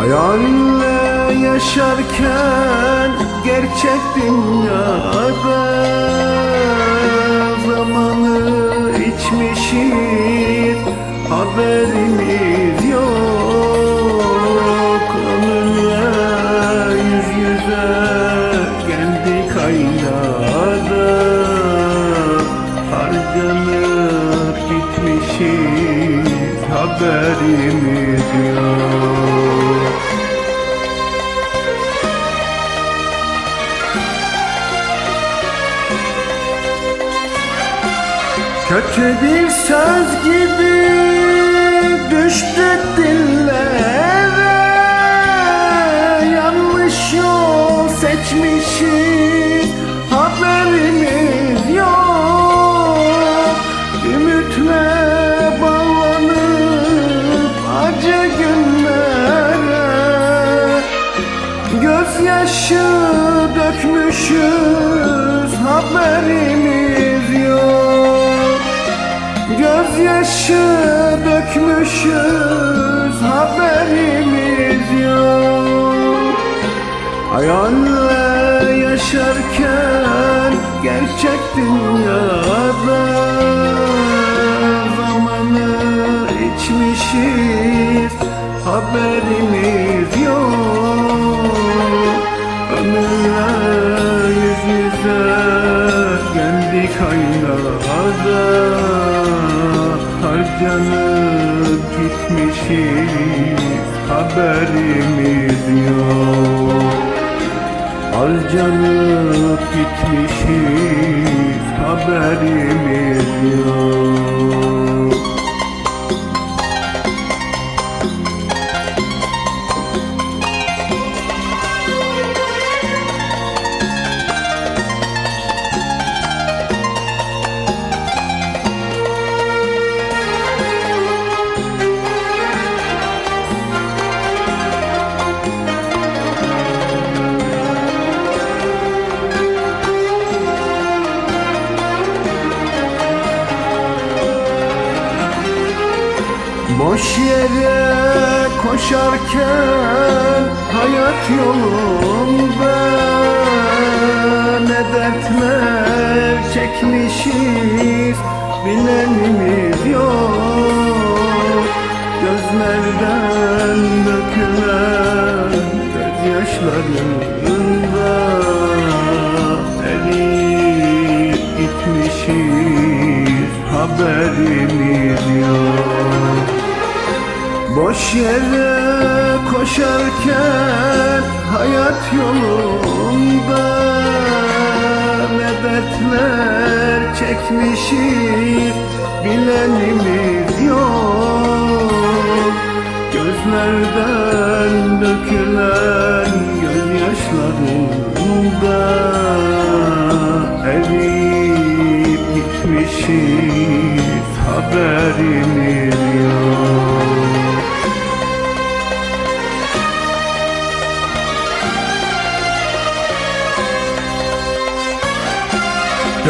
Hayalle yaşarken gerçek dünyada Zamanı içmişiz haberimiz haberimiz yok. Kötü bir söz gibi düştü dillere Yanlış yol seçmişiz Gözyaşı dökmüşüz haberimiz yok. Gözyaşı dökmüşüz haberimiz yok. Hayalle yaşarken gerçek dünyada Zamanı içmişiz haberimiz geldik aynada Harcanıp gitmişiz haberimiz yok. Harcanıp gitmişiz haberimiz yok Boş yere koşarken hayat yolunda Ne dertler çekmişiz bilenimiz yok. Gözlerden dökülen gözyaşlarında Eriyip gitmişiz haberimiz Boş yere koşarken hayat yolunda Ne dertler bilenimiz yok. Gözlerden dökülen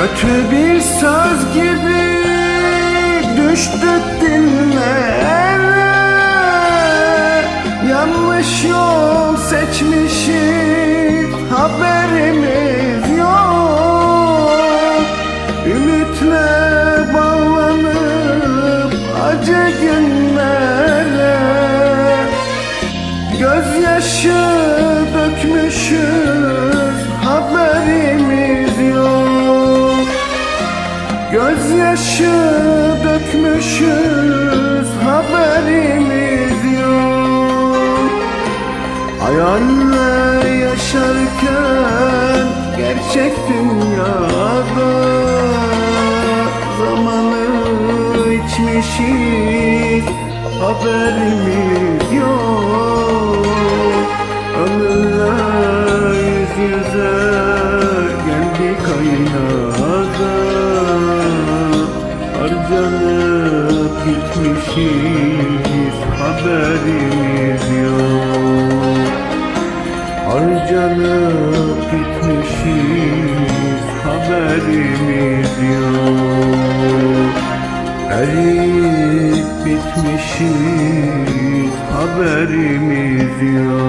Kötü bir söz gibi düştü dillere Yanlış yol seçmişiz haberimiz Gözyaşı dökmüşüz haberimiz yok. Hayalle yaşarken gerçek dünyada Zamanı içmişiz haberimiz yok. Ömürle yüz yüze geldik aynada Ayrılıp gitmişiz haberimiz yok. Harcanıp gitmişiz haberimiz yok. Erip bitmişiz haberimiz yok.